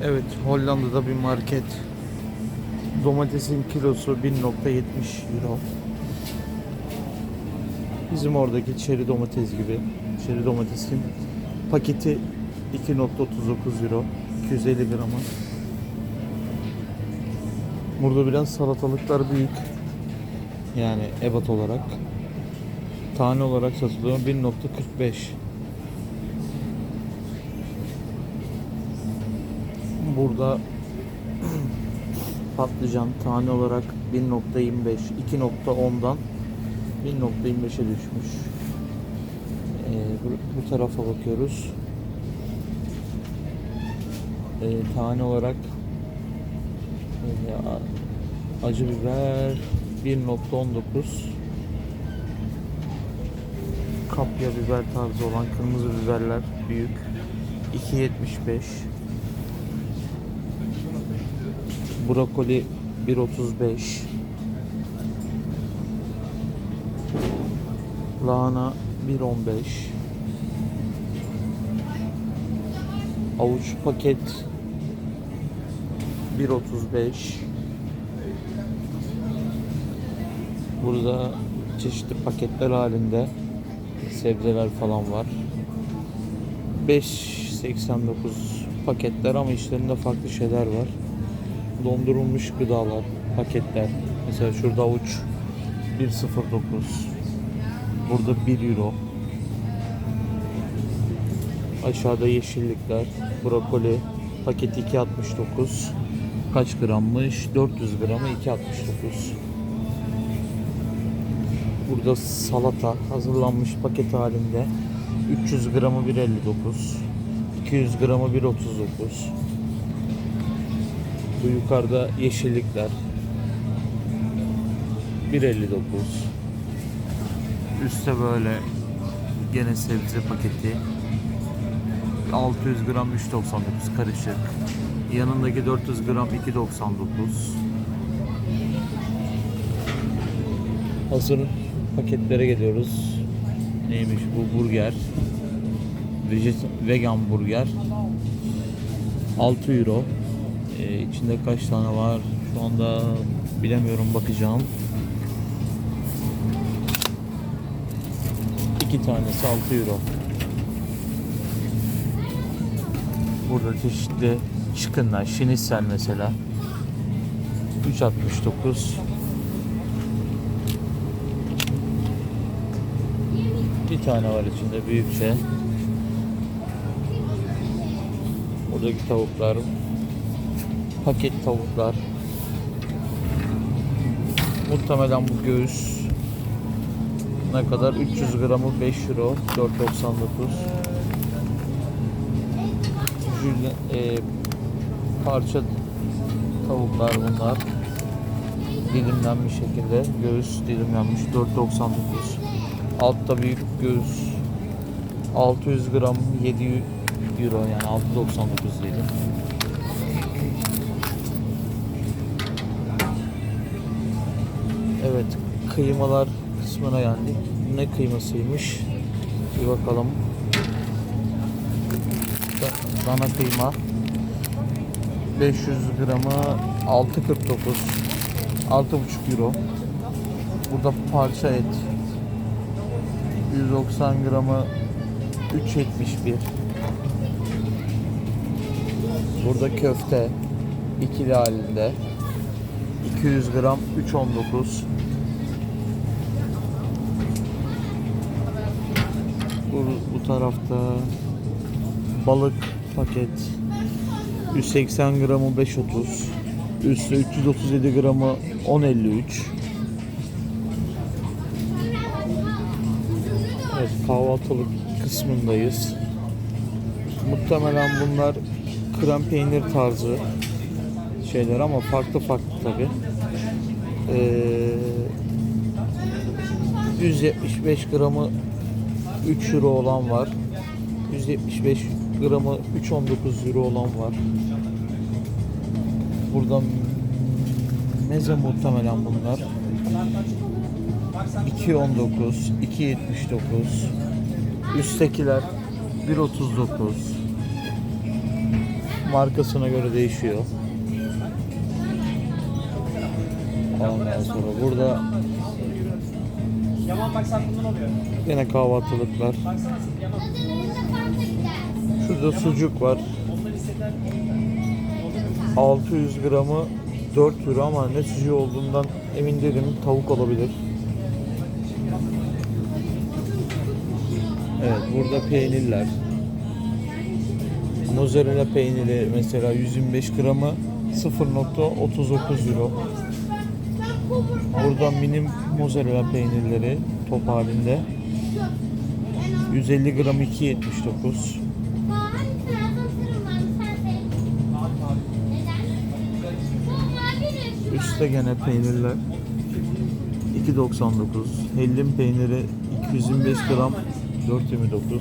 Evet Hollanda'da bir market. Domatesin kilosu 1.70 euro. Bizim oradaki çeri domates gibi. Çeri domatesin paketi 2.39 euro. 250 gramı. Burada biraz salatalıklar büyük. Yani ebat olarak. Tane olarak satılıyor 1.45. Burada patlıcan tane olarak 1.25 2.10'dan 1.25'e düşmüş. Ee, bu, bu tarafa bakıyoruz. Ee, tane olarak e, acı biber 1.19 kapya biber tarzı olan kırmızı biberler büyük 2.75 Brokoli 1.35 Lahana 1.15 Avuç paket 1.35 Burada çeşitli paketler halinde sebzeler falan var. 5.89 paketler ama içlerinde farklı şeyler var. Dondurulmuş gıdalar, paketler. Mesela şurada avuç 1.09. Burada 1 euro. Aşağıda yeşillikler, brokoli paketi 2.69. Kaç grammış? 400 gramı 2.69. Burada salata hazırlanmış paket halinde 300 gramı 1.59 200 gramı 1.39 Bu yukarıda yeşillikler 1.59 Üste böyle gene sebze paketi 600 gram 3.99 karışık Yanındaki 400 gram 2.99 Hazır paketlere geliyoruz. Neymiş bu burger? Vegan burger. 6 euro. Ee, içinde kaç tane var? Şu anda bilemiyorum bakacağım. İki tanesi 6 euro. Burada çeşitli chicken'lar, şinisel mesela. 3.69 Bir tane var içinde büyükçe. Buradaki tavuklar paket tavuklar. Muhtemelen bu göğüs ne kadar? 300 gramı 5 euro 4.99 Jül- e, parça tavuklar bunlar dilimlenmiş şekilde göğüs dilimlenmiş 4.99 altta büyük göğüs 600 gram 7 euro yani 6.99 diyelim Evet kıymalar kısmına geldik. Ne kıymasıymış? Bir bakalım. Da- dana kıyma. 500 gramı 6.49 6.5 euro. Burada parça et. 190 gramı 3.71 Burada köfte. İkili halinde 200 gram 3.19 bu, bu tarafta balık paket 180 gramı 5.30 üstü 337 gramı 10.53 Evet kahvaltılık kısmındayız. Muhtemelen bunlar krem peynir tarzı şeyler ama farklı farklı tabi. Ee, 175 gramı 3 euro olan var. 175 gramı 3.19 euro olan var. Buradan meze muhtemelen bunlar. 2.19, 2.79. Üsttekiler 1.39. markasına göre değişiyor. Ondan sonra burada Yaman bak sen bundan oluyor. yine kahvaltılıklar. Baksana sen Yaman. Şurada sucuk var. Ondan hisseder. 600 gramı 4 euro ama ne sucuğu olduğundan emin değilim. Tavuk olabilir. Evet burada peynirler. Mozzarella peyniri mesela 125 gramı 0.39 euro. Burada mini mozzarella peynirleri top halinde 150 gram 2.79. Üstte gene peynirler 2.99. Hellim peyniri 225 gram 4.29.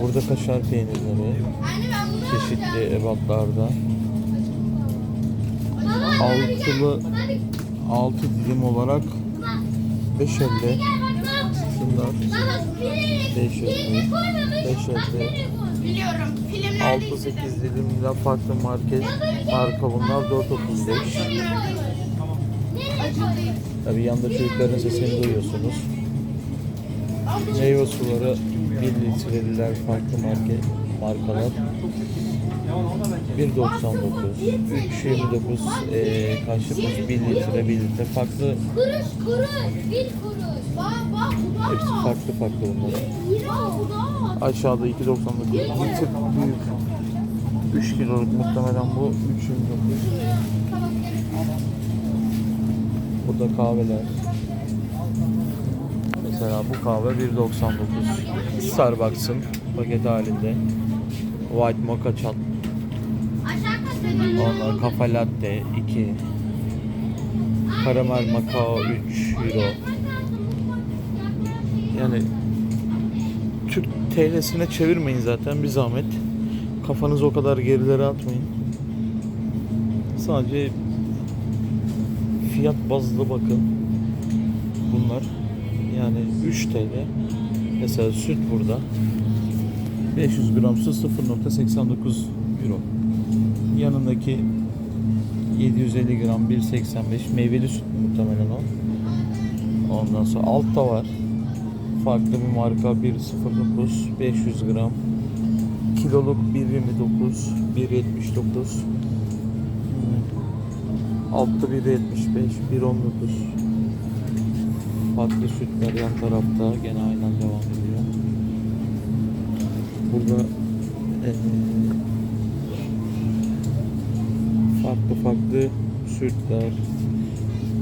Burada kaşar peynirleri çeşitli ebatlarda. Altılı 6 dilim olarak 5.50. Şunlar 5.50. 5.50. Biliyorum. Filmlerde 6-8 dilimden farklı market marka bunlar 4.35. acılıyım. Tabii yanda çocukların sesini duyuyorsunuz. Meyve suları 1 litreliler farklı market markalar. Yaman o da bence. 1.99 3.29 eee kaçlıkmış 1 litre 1 litre farklı Kuruş kuruş. Bir kuruş. Bak bak bu da. hepsi farklı farklı bunlar. Bu da. Aşağıda 2.99 litre büyük 3 kiloluk muhtemelen bu 3.29 Burada kahveler. Mesela bu kahve 1.99 Starbucks'ın paket halinde White Mocha kat Ondan kafe latte 2 Karamel makao 3 euro Yani Türk TL'sine çevirmeyin zaten bir zahmet. Kafanızı o kadar gerilere atmayın. Sadece fiyat bazlı bakın. Bunlar yani 3 TL. Mesela süt burada. 500 gram su 0.89 euro. Yanındaki 750 gram 1.85 meyveli süt muhtemelen o. Ondan sonra altta var. Farklı bir marka 1.09 500 gram. Kiloluk 1.29 1.79 Hmm. Altta 1.75 1.19 Farklı sütler yan tarafta gene aynen devam ediyor. Burada eee farklı farklı sütler,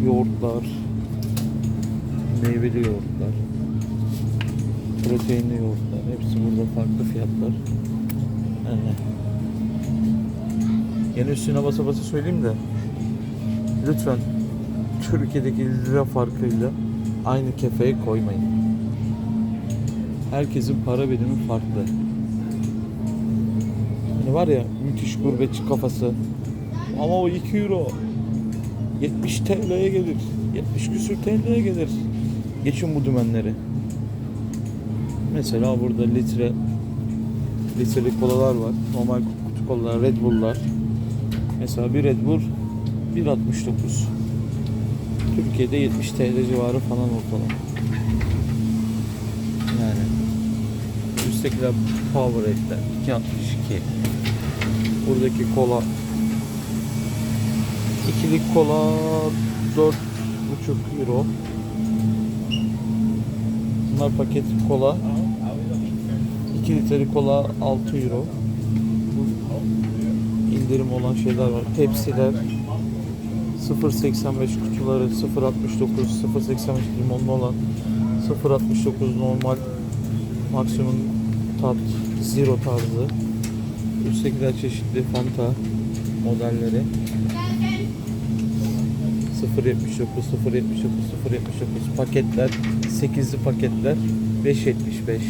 yoğurtlar, meyveli yoğurtlar, proteinli yoğurtlar. Hepsi burada farklı fiyatlar. Yani yine üstüne basa basa söyleyeyim de lütfen Türkiye'deki lira farkıyla aynı kefeye koymayın. Herkesin para birimi farklı. Hani var ya müthiş gurbetçi kafası. Ama o 2 euro 70 TL'ye gelir. 70 küsür TL'ye gelir. Geçin bu dümenleri. Mesela burada litre litrelik kolalar var. Normal kutu kolalar, Red Bull'lar. Mesela bir Red Bull 1.69. Türkiye'de 70 TL civarı falan ortalama. Yani üsttekiler Powerade 2.62. Buradaki kola ikilik kola 4.5 euro. Bunlar paket kola. 2 litrelik kola 6 euro. İndirim olan şeyler var. Pepsi'ler 0.85 kutuları 0.69 0.85 limonlu olan 0.69 normal maksimum tat zero tarzı üsttekiler çeşitli Fanta modelleri 0.79 0.79 0.79 paketler 8'li paketler 5.75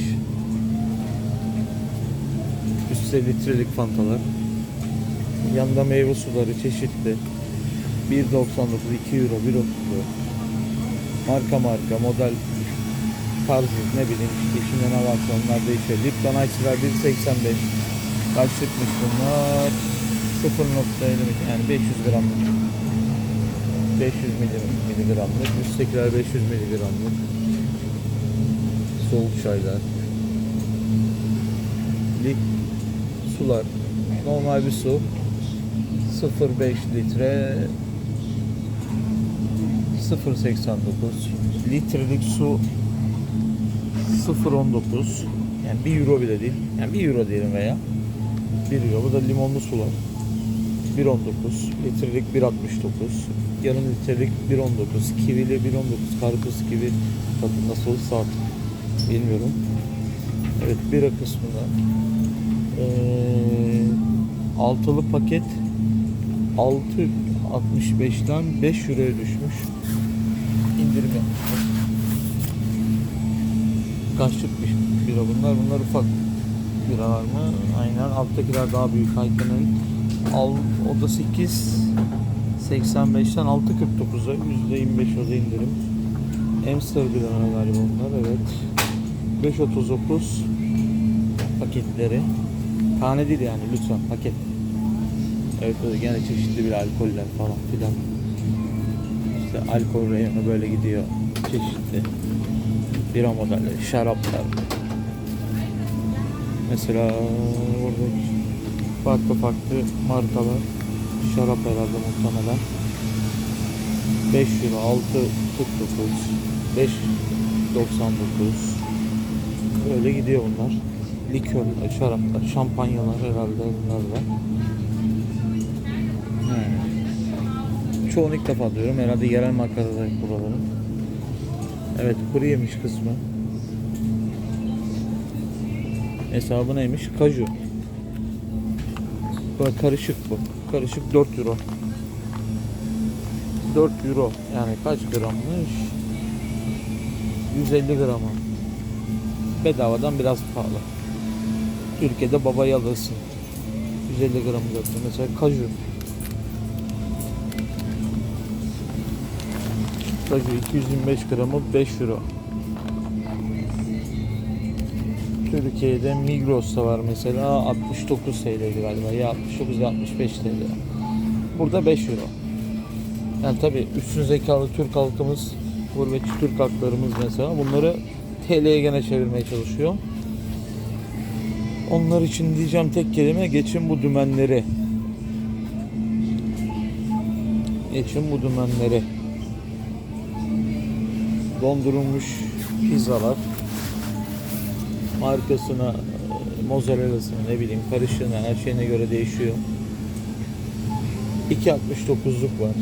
üstte litrelik fantalar yanında meyve suları çeşitli 1.99 2 euro 1.30 marka marka model tarzı ne bileyim işte içinde ne varsa onlar değişiyor. Lipton Ice'lar 1.85. Kaçlıkmış bunlar? 0.20 yani 500 gramlık. 500 mili- miligramlık. Üsttekiler 500 miligramlık. Soğuk çaylar. Lik sular. Normal bir su. 0.5 litre 0.89 litrelik su 0.19 yani 1 euro bile değil yani 1 euro diyelim veya 1 euro bu da limonlu sular 1.19 litrelik 1.69 yarım litrelik 1.19 kivili 1.19 karpuz kivi tadı nasıl olursa artık bilmiyorum evet bira kısmında ee, altılı paket 6.65'ten 5 euroya düşmüş. İndirim yapmışlar. Kaçlık bir bira bunlar? Bunlar ufak biralar mı? Aynen. Alttakiler daha büyük. Haykan'ın o da 8 85'ten 6.49'a %25 o da indirim. Amstel biralar galiba bunlar. Evet. 5.39 paketleri. Tane değil yani lütfen paket. Evet böyle gene çeşitli bir alkoller falan filan. İşte alkol reyonu böyle gidiyor. Çeşitli bira modelleri, şaraplar. Mesela burada farklı farklı markalar. Şarap herhalde muhtemelen. 5 euro, 6 49, 5 99. Böyle gidiyor bunlar. Likörler, şaraplar, şampanyalar herhalde bunlar da. Hmm. Çoğunu ilk defa diyorum. Herhalde yerel markaları buraların. Evet kuru yemiş kısmı. Hesabı neymiş? Kaju. Böyle karışık bu. Karışık 4 euro. 4 euro. Yani kaç grammış? 150 gramı. Bedavadan biraz pahalı. Türkiye'de babayı alırsın. 150 gram zaten. Mesela kaju. Kaju 225 gramı 5 euro. Türkiye'de Migros'ta var mesela 69 TL'ydi galiba ya 69 ya 65 TL. Burada 5 euro. Yani tabi üstün zekalı Türk halkımız, gurbetçi Türk halklarımız mesela bunları TL'ye gene çevirmeye çalışıyor. Onlar için diyeceğim tek kelime geçin bu dümenleri. Geçin bu dümenleri. Dondurulmuş pizzalar. Markasına, e, mozzarellasına ne bileyim karışığına her şeyine göre değişiyor. 2.69'luk var.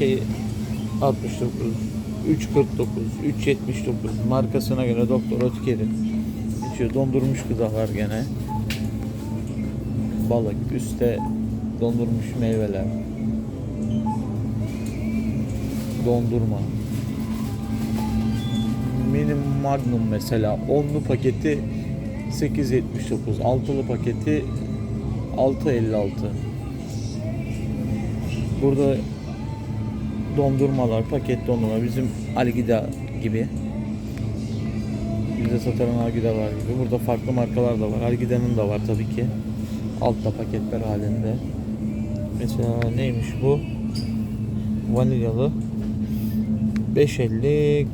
2.69 3.49 3.79 markasına göre Doktor Ötker'in içiyor. Dondurmuş gıdalar gene. Balık, üstte dondurmuş meyveler. Dondurma. Mini Magnum mesela onlu paketi 8.79, altılı paketi 6.56. Burada dondurmalar, paket dondurma bizim Algida gibi. Bizde satılan Algida var gibi. Burada farklı markalar da var. Algida'nın da var tabii ki. Altta paketler halinde. Mesela neymiş bu? Vanilyalı. 5.50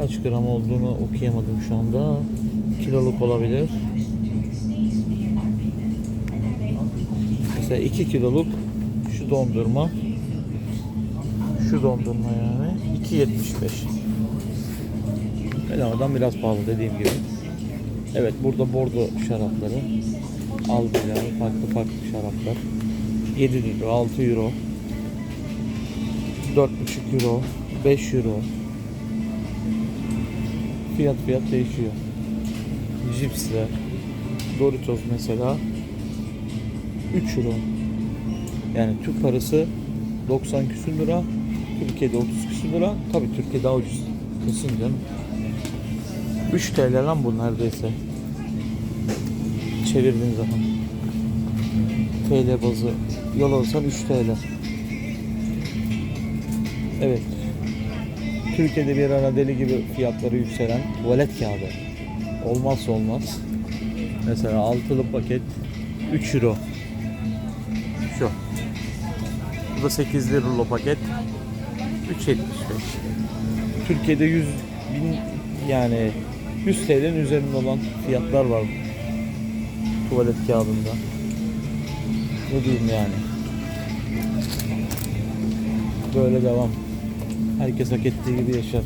kaç gram olduğunu okuyamadım şu anda. Kiloluk olabilir. Mesela 2 kiloluk şu dondurma şu dondurma yani 2.75 Bedavadan biraz pahalı dediğim gibi. Evet burada bordo şarapları aldılar farklı farklı şaraplar 7 lira 6 euro 4,5 euro 5 euro fiyat fiyat değişiyor. Cipsler Doritos mesela 3 euro. Yani Türk parası 90 küsür lira Türkiye'de 30 küsür lira. Tabi Türkiye daha ucuz. Kesin canım. 3 TL lan bu neredeyse. Çevirdiğin zaman TL bazı. Yol alırsan 3 TL evet Türkiye'de bir ara deli gibi fiyatları yükselen tuvalet kağıdı. Olmazsa olmaz. Mesela altılı paket 3 euro. Şu. Bu da 8'li rulo paket. 3.75. Türkiye'de 100 bin yani 100 TL'nin üzerinde olan fiyatlar var tuvalet kağıdında. Ne diyeyim yani. Böyle devam. Herkes hak ettiği gibi yaşar.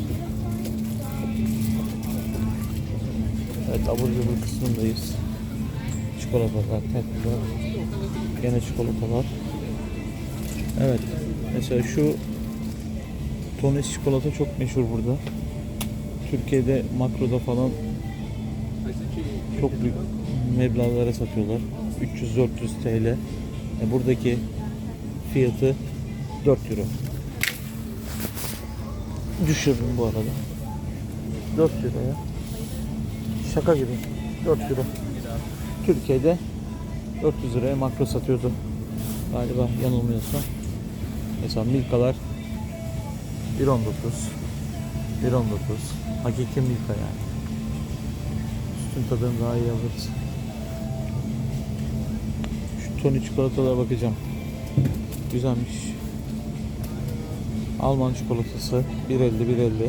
Evet abur cubur kısmındayız. Çikolatalar, tatlılar. Gene çikolatalar. Evet. Mesela şu Tonis çikolata çok meşhur burada. Türkiye'de makroda falan çok büyük meblağlara satıyorlar. 300-400 TL. E, buradaki fiyatı 4 euro. Düşürdüm bu arada. 4 euro ya. Şaka gibi. 4 euro. Türkiye'de 400 liraya makro satıyordu. Galiba yanılmıyorsam. Mesela Milkalar 1.19 1.19 Hakiki Milka yani. Sütün tadını daha iyi alırız. Şu Tony çikolatalara bakacağım. Güzelmiş. Alman çikolatası 1.50 1.50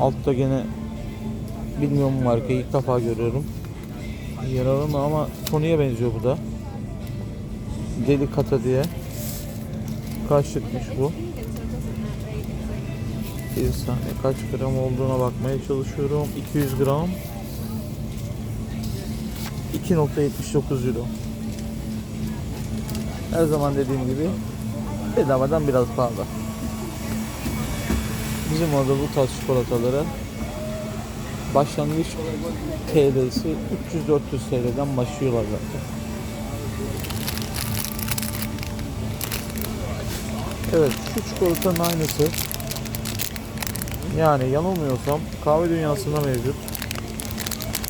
Altta gene bilmiyorum markayı ilk defa görüyorum. Yer arama ama Tony'ye benziyor bu da. Deli kata diye. Kaçlıkmış bu? Bir saniye kaç gram olduğuna bakmaya çalışıyorum. 200 gram. 2.79 euro. Her zaman dediğim gibi bedavadan biraz pahalı. Bizim orada bu tarz çikolatalara başlangıç TL'si 300-400 TL'den başlıyorlar zaten. Evet şu çikolatanın aynısı. Yani yanılmıyorsam kahve dünyasında mevcut.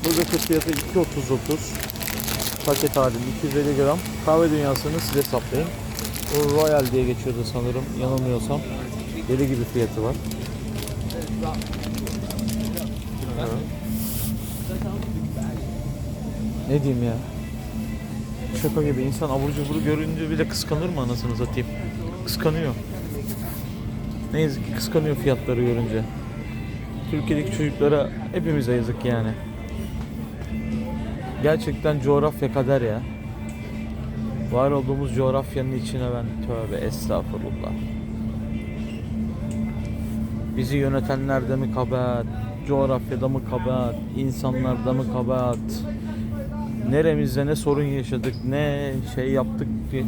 Buradaki fiyatı 2.39 paket halinde 250 gram. Kahve dünyasını size saplayayım. Royal diye geçiyordu sanırım yanılmıyorsam. Deli gibi fiyatı var. Ne diyeyim ya? Şaka gibi insan abur cuburu görünce bile kıskanır mı anasını satayım? Kıskanıyor. Ne yazık ki kıskanıyor fiyatları görünce. Türkiye'deki çocuklara hepimize yazık yani. Gerçekten coğrafya kader ya. Var olduğumuz coğrafyanın içine ben tövbe estağfurullah. Bizi yönetenler de mi kabahat, coğrafyada mı kabahat, insanlarda mı kabahat? Neremizde ne sorun yaşadık, ne şey yaptık ki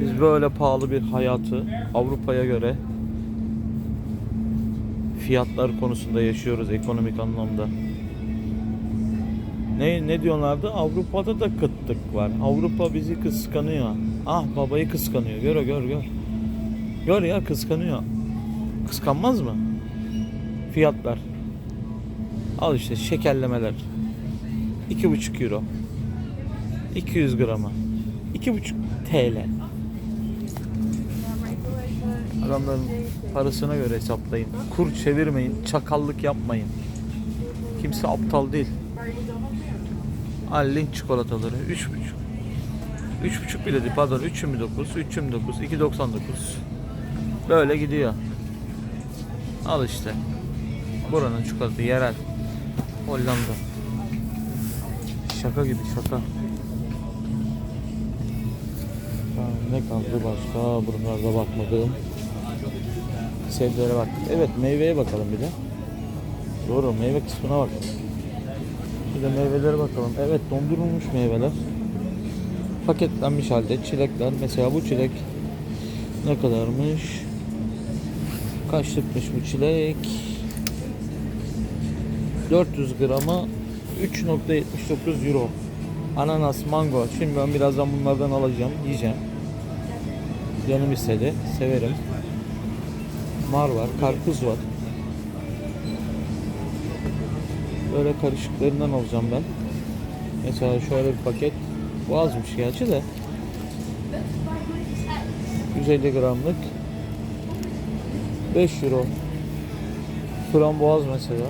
biz böyle pahalı bir hayatı Avrupa'ya göre fiyatlar konusunda yaşıyoruz ekonomik anlamda. Ne ne diyorlardı? Avrupa'da da kıtlık var. Avrupa bizi kıskanıyor. Ah babayı kıskanıyor. Gör gör gör. Gör ya kıskanıyor. Kıskanmaz mı? Fiyatlar. Al işte şekerlemeler. 2,5 euro. 200 grama. 2,5 TL. Adamların parasına göre hesaplayın. Kur çevirmeyin, çakallık yapmayın. Kimse aptal değil. Allin çikolataları 3,5. 3,5 bile değil pardon 3,29, 3,29, 2,99. Böyle gidiyor. Al işte. Buranın çikolatası yerel. Hollanda. Şaka gibi şaka. Ne kaldı başka? Buralarda bakmadığım. Sebzelere bak. Evet meyveye bakalım bir de. Doğru meyve kısmına bak. De meyvelere bakalım. Evet dondurulmuş meyveler. Paketlenmiş halde çilekler. Mesela bu çilek ne kadarmış? Kaçlıkmış bu çilek? 400 grama 3.79 euro. Ananas, mango. Şimdi ben birazdan bunlardan alacağım, yiyeceğim. Canım istedi. Severim. Mar var, karpuz var. Böyle karışıklarından alacağım ben. Mesela şöyle bir paket. Bu azmış gerçi de. 150 gramlık 5 euro Framboğaz mesela.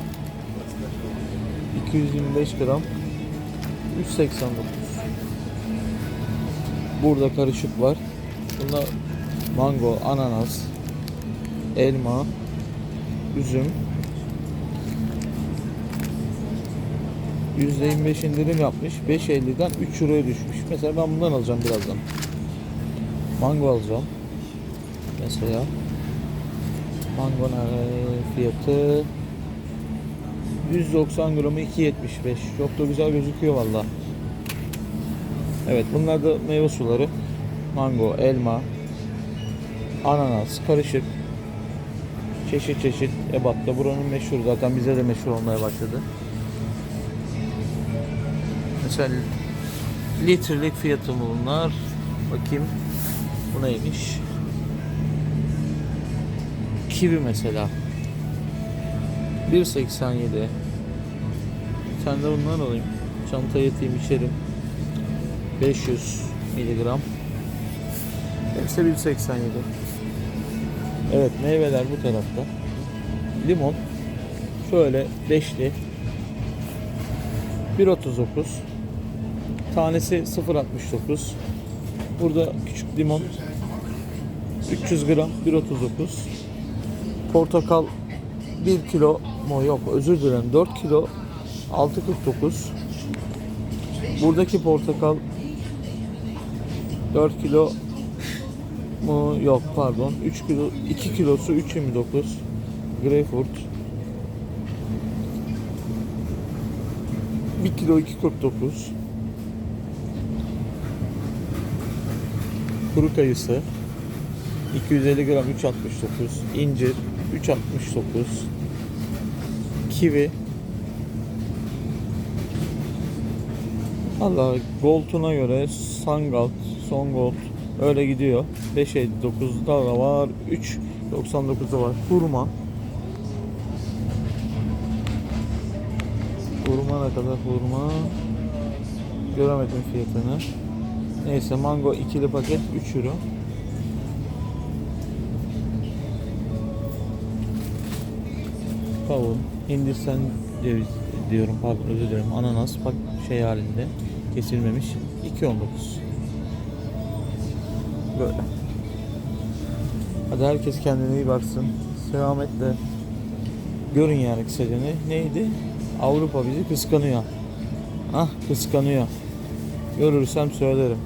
225 gram. 3.89. Burada karışık var. Bunda mango, ananas, elma, üzüm. %25 indirim yapmış. 5.50'den 3 euroya düşmüş. Mesela ben bundan alacağım birazdan. Mango alacağım. Mesela. Mango fiyatı 190 gramı 2.75. Çok da güzel gözüküyor valla. Evet bunlar da meyve suları. Mango, elma, ananas, karışık. Çeşit çeşit ebatta. Buranın meşhur zaten bize de meşhur olmaya başladı. Mesela litrelik fiyatı bunlar? Bakayım. Bu neymiş? Kivi mesela. 1.87 Sen de bundan alayım. Çantaya yatayım içerim. 500 miligram. Hepsi 1.87 Evet meyveler bu tarafta. Limon şöyle beşli 1.39 Tanesi 0.69 Burada küçük limon 300 gram 1.39 Portakal 1 kilo mu yok özür dilerim 4 kilo 6.49 Buradaki portakal 4 kilo mu yok pardon 3 kilo 2 kilosu 3.29 Greyfurt. 1 kilo 2.49 Kuru kayısı 250 gram 3.69 incir 3.69 kivi Allah Gold'una göre Sangalt, Songold öyle gidiyor. 5.59'da da var, 3.99'da var. Hurma. Hurma ne kadar hurma? Göremedim fiyatını. Neyse mango ikili paket 3 euro. Kavun, Hindistan ceviz diyorum pardon özür dilerim. Ananas bak şey halinde kesilmemiş. 2.19. Böyle. Hadi herkes kendine iyi baksın. Selametle. Görün yani kısaca ne, neydi? Avrupa bizi kıskanıyor. Ah kıskanıyor. Görürsem söylerim.